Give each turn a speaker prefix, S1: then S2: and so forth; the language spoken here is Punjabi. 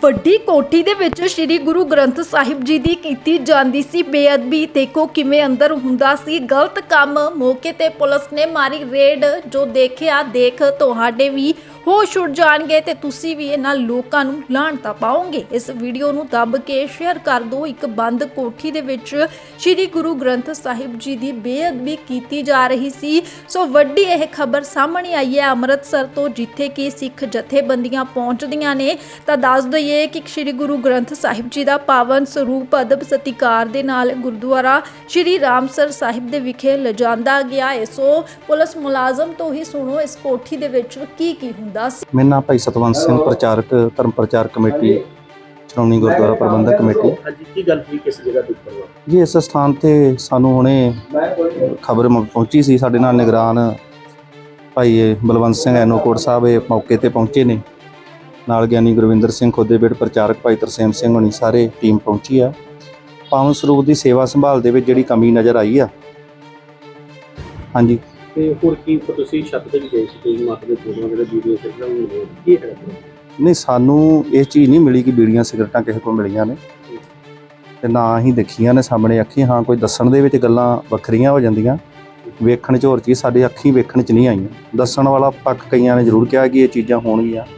S1: ਵੱਡੀ ਕੋਠੀ ਦੇ ਵਿੱਚ ਸ੍ਰੀ ਗੁਰੂ ਗ੍ਰੰਥ ਸਾਹਿਬ ਜੀ ਦੀ ਕੀਤੀ ਜਾਂਦੀ ਸੀ ਬੇਅਦਬੀ। ਦੇਖੋ ਕਿਵੇਂ ਅੰਦਰ ਹੁੰਦਾ ਸੀ। ਗਲਤ ਕੰਮ ਮੌਕੇ ਤੇ ਪੁਲਿਸ ਨੇ ਮਾਰੀ ਰੇਡ। ਜੋ ਦੇਖਿਆ, ਦੇਖ, ਤੁਹਾਡੇ ਵੀ ਹੋਸ਼ ਉੱਡ ਜਾਣਗੇ ਤੇ ਤੁਸੀਂ ਵੀ ਇਹਨਾਂ ਲੋਕਾਂ ਨੂੰ ਲਾਹਣਤਾ ਪਾਓਗੇ। ਇਸ ਵੀਡੀਓ ਨੂੰ ਦੱਬ ਕੇ ਸ਼ੇਅਰ ਕਰ ਦਿਓ। ਇੱਕ ਬੰਦ ਕੋਠੀ ਦੇ ਵਿੱਚ ਸ੍ਰੀ ਗੁਰੂ ਗ੍ਰੰਥ ਸਾਹਿਬ ਜੀ ਦੀ ਬੇਅਦਬੀ ਕੀਤੀ ਜਾ ਰਹੀ ਸੀ। ਸੋ ਵੱਡੀ ਇਹ ਖਬਰ ਸਾਹਮਣੇ ਆਈ ਹੈ ਅੰਮ੍ਰਿਤਸਰ ਤੋਂ, ਜਿੱਥੇ ਕਿ ਸਿੱਖ ਜਥੇਬੰਦੀਆਂ ਪਹੁੰਚਦੀਆਂ ਨੇ। ਤਾਂ ਦੱਸ ਦਈਏ ਕਿ ਸ੍ਰੀ ਗੁਰੂ ਗ੍ਰੰਥ ਸਾਹਿਬ ਜੀ ਦਾ ਪਾਵਨ ਸਰੂਪ ਅਦਬ ਸਤਿਕਾਰ ਦੇ ਨਾਲ ਗੁਰਦੁਆਰਾ ਸ੍ਰੀ ਰਾਮਸਰ ਸਾਹਿਬ ਦੇ ਵਿਖੇ ਲਿਜਾਂਦਾ ਗਿਆ। ਹੈ ਸੋ ਪੁਲਿਸ ਮੁਲਾਜ਼ਮ ਤੋਂ ਹੀ ਸੁਣੋ, ਇਸ ਕੋਠੀ ਦੇ ਵਿੱਚ ਕੀ ਕੀ ਹੁੰਦਾ ਸੀ।
S2: ਮੇਰਾ ਨਾਮ ਭਾਈ ਸਤਵੰਤ ਸਿੰਘ ਪ੍ਰਚਾਰਕ ਧਰਮ ਪ੍ਰਚਾਰ ਕਮੇਟੀ ਸ਼੍ਰੋਮਣੀ ਗੁਰਦੁਆਰਾ ਪ੍ਰਬੰਧਕ ਕਮੇਟੀ।
S3: ਹਾਂਜੀ ਕੀ ਗੱਲ ਹੋਈ ਕਿਸ ਜਗ੍ਹਾ ਤੇ ਉੱਪਰ ਵਾ
S2: ਜੀ ਇਸ ਸਥਾਨ ਤੇ ਸਾਨੂੰ ਹੁਣੇ ਖਬਰ ਪਹੁੰਚੀ ਸੀ ਸਾਡੇ ਨਾਲ ਨਿਗਰਾਨ ਭਾਈ ਬਲਵੰਤ ਸਿੰਘ ਐਨੋਕੋਟ ਸਾਹਿਬ ਇਹ ਮੌਕੇ ਤੇ ਪਹੁੰਚੇ ਨੇ। ਨਾਲ ਗਿਆਨੀ ਗੁਰਵਿੰਦਰ ਸਿੰਘ ਖੋਦੇਬੇੜ ਪ੍ਰਚਾਰਕ ਭਾਈ ਤਰਸੇਮ ਸਿੰਘ ਹੋਣੀ ਸਾਰੇ ਟੀਮ ਪਹੁੰਚੀ ਆ। ਪਾਵਨ ਸਰੂਪ ਦੀ ਸੇਵਾ ਸੰਭਾਲ ਦੇ ਵਿੱਚ ਜਿਹੜੀ ਕਮੀ ਨਜ਼ਰ ਆਈ ਆ। ਹਾਂਜੀ।
S3: ਤੇ ਹੋਰ ਕੀ ਤੁਸੀਂ ਛੱਤ ਤੇ ਵੀ ਗਏ ਸੀ? ਕੋਈ ਮਾਤਾ ਦੇ ਫੋਟੋਆਂ ਜਿਹੜੇ ਵੀਡੀਓ ਸਿੱਖਣਾ ਮਿਲੇ ਕੀ ਹੈ
S2: ਨਹੀਂ ਸਾਨੂੰ ਇਹ ਚੀਜ਼ ਨਹੀਂ ਮਿਲੀ ਕਿ ਬੀੜੀਆਂ ਸਿਗਰਟਾਂ ਕਿਸੇ ਕੋਲ ਮਿਲੀਆਂ ਨੇ। ਤੇ ਨਾ ਹੀ ਦੇਖੀਆਂ ਨੇ ਸਾਹਮਣੇ ਅੱਖੀ ਹਾਂ ਕੋਈ ਦੱਸਣ ਦੇ ਵਿੱਚ ਗੱਲਾਂ ਵੱਖਰੀਆਂ ਹੋ ਜਾਂਦੀਆਂ। ਵੇਖਣ ਚ ਹੋਰ ਚੀਜ਼ ਸਾਡੇ ਅੱਖੀਂ ਵੇਖਣ ਚ ਨਹੀਂ ਆਈਆਂ। ਦੱਸਣ ਵਾਲਾ ਪੱਖ ਕਈਆਂ ਨੇ ਜ਼ਰੂਰ ਕਿਹਾ ਕਿ ਇਹ ਚੀਜ਼ਾਂ ਹੋਣਗੀਆਂ।